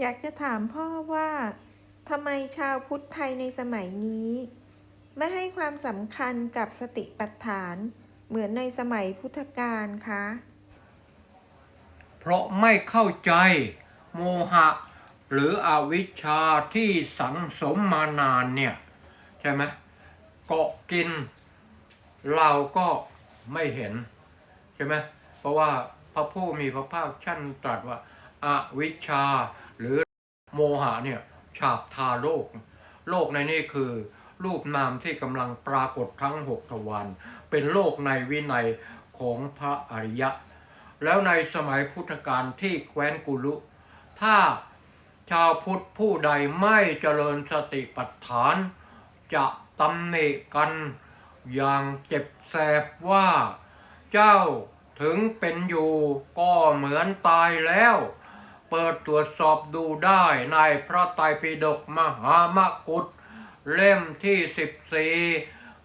อยากจะถามพ่อว่าทำไมชาวพุทธไทยในสมัยนี้ ไม่ให้ความสำคัญกับสติปัฏฐานเหมือนในสมัยพุทธกาลคะ เพราะไม่เข้าใจโมหะ หรืออวิชชาที่สังสมมานานเนี่ย ใช่ไหมเกาะกิน เราก็ไม่เห็น ใช่ไหมเพราะว่าพระผู้มีพระภาคท่านตรัสว่า อวิชชา หรือโมหะเนี่ยฉาบทาโลก โลกในนี้คือ รูปนามที่กำลังปรากฏทั้งหกทวารเป็นโลกในวินัยของพระอริยะ แล้วในสมัยพุทธกาลที่แคว้นกุลุ ถ้าชาวพุทธผู้ใดไม่เจริญสติปัฏฐาน จะตำหนิกันอย่างเจ็บแสบว่า เจ้าถึงเป็นอยู่ก็เหมือนตายแล้ว เปิดตรวจสอบดูได้ในพระไตรปิฎกมหามกุฏเล่มที่สิบสี่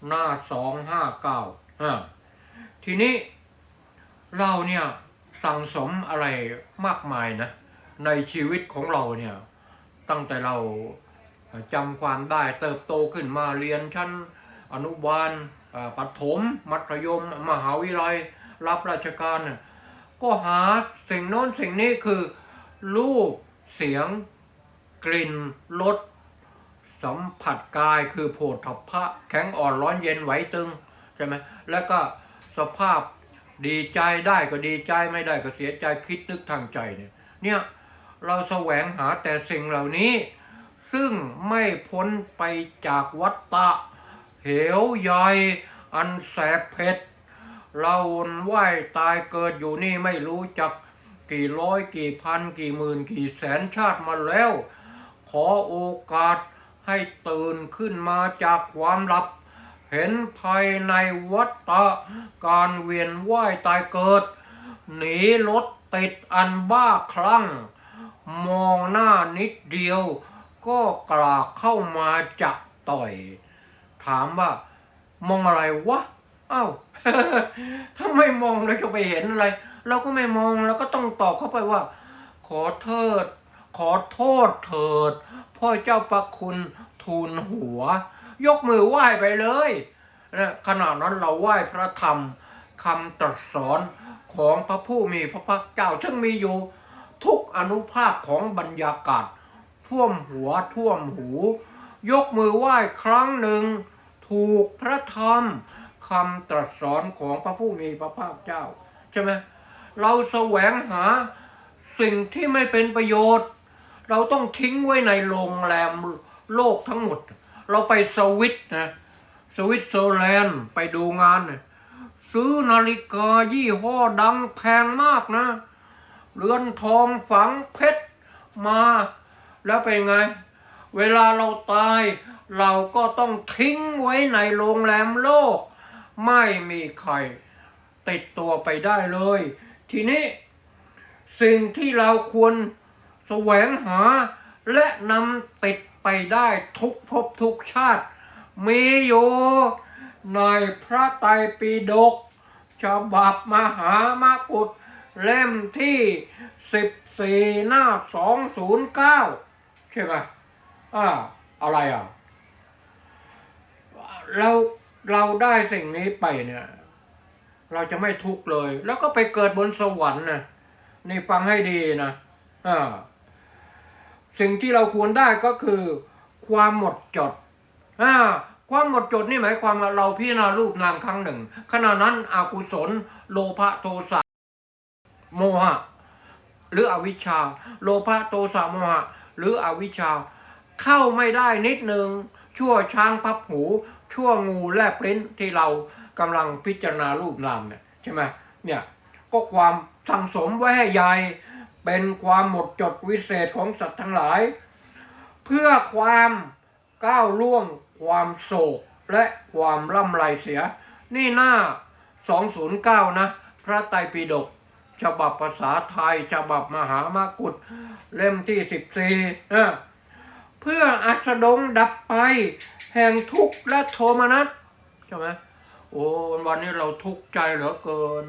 หน้าสองห้าเก้าทีนี้เราเนี่ยสั่งสมอะไรมากมายนะ ในชีวิตของเราเนี่ย ตั้งแต่เราจำความได้เติบโตขึ้นมาเรียนชั้นอนุบาลประถม มัธยม มหาวิทยาลัย รับราชการ ก็หาสิ่งโน้นสิ่งนี้คือ รูป เสียง กลิ่นรสสัมผัสกายคือโผฏฐัพพะแข็งอ่อนร้อนเย็นไหวตึงใช่ไหมแล้วก็สภาพดีใจได้ก็ดีใจไม่ได้ก็เสียใจคิดนึกทางใจเนี่ยเนี่ยเราแสวงหาแต่สิ่งเหล่านี้ ซึ่งไม่พ้นไปจากวัฏฏะเหวใหญ่อันแสบเผ็ด เราวนว่ายตายเกิดอยู่นี่ไม่รู้จัก กี่ร้อยกี่พันกี่หมื่นกี่แสนชาติมาแล้ว ขอโอกาสให้ตื่นขึ้นมาจากความหลับ เห็นภายในวัฏฏะการเวียนว่ายตายเกิด หนีรถติดอันบ้าคลั่ง มองหน้านิดเดียว ก็กลากเข้ามาจักต่อย ถามว่ามองอะไรวะ เอ้าถ้าไม่มองเราจะไปเห็นอะไร เราก็ไม่มองเราก็ต้องตอบเข้าไปว่า ขอเทิด ขอโทษเถิด พ่อเจ้าประคุณทูลหัว ยกมือไหว้ไปเลยนะขณะนั้นเราไหว้พระธรรมคำตรัสสอนของพระผู้มีพระภาคเจ้า ซึ่งมีอยู่ทุกอนุภาคของบรรยากาศ ท่วมหัวท่วมหู ยกมือไหว้ครั้งหนึ่ง ถูกพระธรรมคำตรัสสอนของพระผู้มีพระภาคเจ้า ใช่ไหม เราแสวงหาสิ่งที่ไม่เป็นประโยชน์ เราต้องทิ้งไว้ในโรงแรมโลกทั้งหมด เราไปสวิตนะสวิตเซอร์แลนด์ไปดูงาน ซื้อนาฬิกายี่ห้อดังแพงมากนะ เรือนทองฝังเพชรมา แล้วเป็นไง เวลาเราตาย เราก็ต้องทิ้งไว้ในโรงแรมโลก ไม่มีใคร ติดตัวไปได้เลย ทีนี้สิ่งที่เราควรแสวงหาและนำติดไปได้ทุกภพทุกชาติ มีอยู่ในพระไตรปิฎกฉบับมหามกุฏเล่มที่สิบสี่หน้าสองศูนย์เก้าใช่ไหมอ่าอะไรอะ เราเราได้สิ่งนี้ไปเนี่ย เราจะไม่ทุกข์เลย แล้วก็ไปเกิดบนสวรรค์นะนี่ฟังให้ดีนะอ่าสิ่งที่เราควรได้ก็คือ ความหมดจดอ่าความหมดจดนี่หมายความว่าเราพิจารณารูปนามครั้งหนึ่ง ขณะนั้นอกุศล โลภะโทสะโมหะ หรืออวิชชา โลภะโทสะโมหะ หรืออวิชชา เข้าไม่ได้นิดหนึ่งชั่วช้างพับหู ชั่วงูแลบลิ้นที่เรา กำลังพิจารณารูปนามเนี่ยใช่ไหมเนี่ยก็ความสั่งสมไว้ให้ใหญ่เป็นความหมดจดวิเศษของสัตว์ทั้งหลาย เพื่อความก้าวล่วง ความโศกและความล่ำไรเสีย นี่หน้า 209 นะ พระไตรปิฎกฉบับภาษาไทยฉบับมหามกุฏเล่มที่ 14นะเพื่ออัสดงดับไป แห่งทุกข์และโทมนัสใช่ไหม โอ้วันวันนี้เราทุกข์ใจเหลือเกิน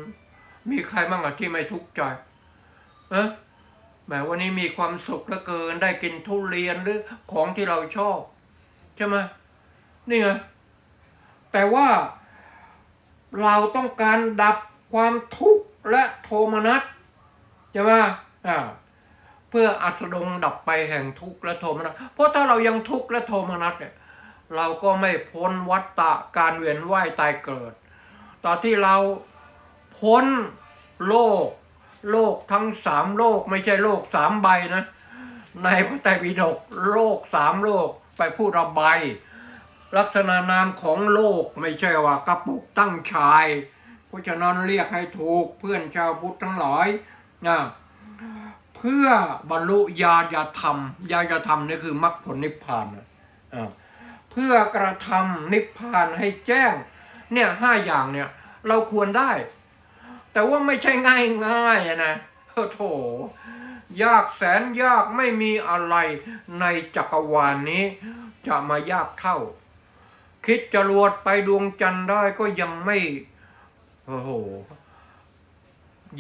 มีใครบ้างอะที่ไม่ทุกข์ใจ เอะแหมวันนี้มีความสุขเหลือเกิน ได้กินทุเรียนหรือของที่เราชอบใช่ไหมนี่ไงแต่ว่า เราต้องการดับความทุกข์และโทมนัสใช่ไหมอ่าเพื่ออัสดงดับไปแห่งทุกข์และโทมนัสเพราะถ้าเรายังทุกข์และโทมนัสเนี่ย เราก็ไม่พ้นวัฏฏะการเวียนว่ายตายเกิด ตอนที่เราพ้นโลก โลกทั้งสามโลกไม่ใช่โลกสามใบนะ ในพระไตรปิฎกโลกสามโลกไปพูดระบายลักษณะนามของโลกไม่ใช่ว่ากระปุกตั้งชายเพราะฉะนั้นเรียกให้ถูกเพื่อนชาวพุทธทั้งหลายนะเพื่อบรรลุญาณธรรมญาณธรรมนี่คือมรรคผลนิพพานอ่า เพื่อกระทำนิพพานให้แจ้ง เนี่ยห้าอย่างเนี่ย เราควรได้ แต่ว่าไม่ใช่ง่ายง่ายนะโอ้โถยากแสนยากไม่มีอะไรในจักรวาลนนี้ จะมายากเท่า คิดจรวดไปดวงจันทร์ได้ก็ยังไม่โอ้โห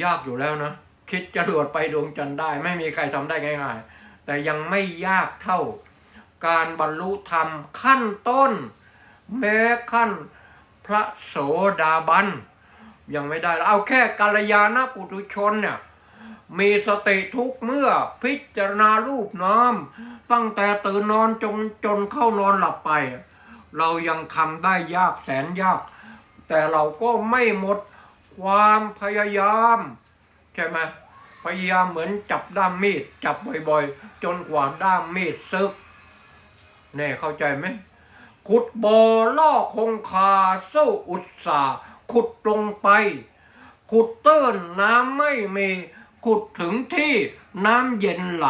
ยากอยู่แล้วนะ คิดจรวดไปดวงจันทร์ได้ ไม่มีใครทำได้ง่าย ๆ แต่ยังไม่ยากเท่า การบรรลุธรรมขั้นต้น แม้ขั้นพระโสดาบัน ยังไม่ได้เอาแค่กัลยาณปุถุชนเนี่ยมีสติทุกเมื่อพิจารณารูปน้ำตั้งแต่ตื่นนอนจนจนเข้านอนหลับไป เรายังทำได้ยากแสนยาก แต่เราก็ไม่หมดความพยายาม ใช่ไหมพยายามเหมือนจับด้ามมีด จับบ่อยๆ จนกว่าด้ามมีดซึก น่เข้าใจไหมขุดบ่อล่อคงคาสู้อุตสาขุดลงไป ขุดเตื้นน้ำไม่มี ขุดถึงที่น้ำเย็นไหล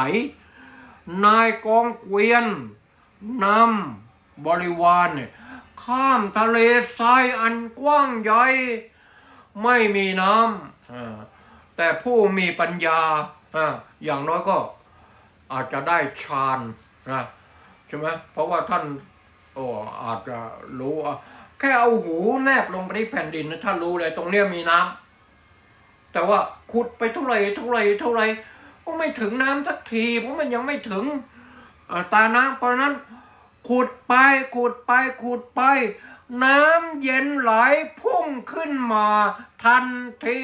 นายกองเกวียนนำบริวารเนี่ยข้ามทะเลทรายอันกว้างใหญ่ไม่มีน้ำแต่ผู้มีปัญญาอย่างน้อยก็อาจจะได้ฌานนะ ช่ไหมเพราะว่าท่านโอ้อาจจะรู้อะแค่เอาหูแนบลงไปที่แผ่นดินนะท่านรู้เลยตรงเนี้ยมีน้ำแต่ว่าขุดไปเท่าไรเท่าไรเท่าไรก็ไม่ถึงน้ำสักที เพราะมันยังไม่ถึงตาน้ำเพราะนั้น ขุดไปขุดไปขุดไป น้ำเย็นไหลพุ่งขึ้นมาทันที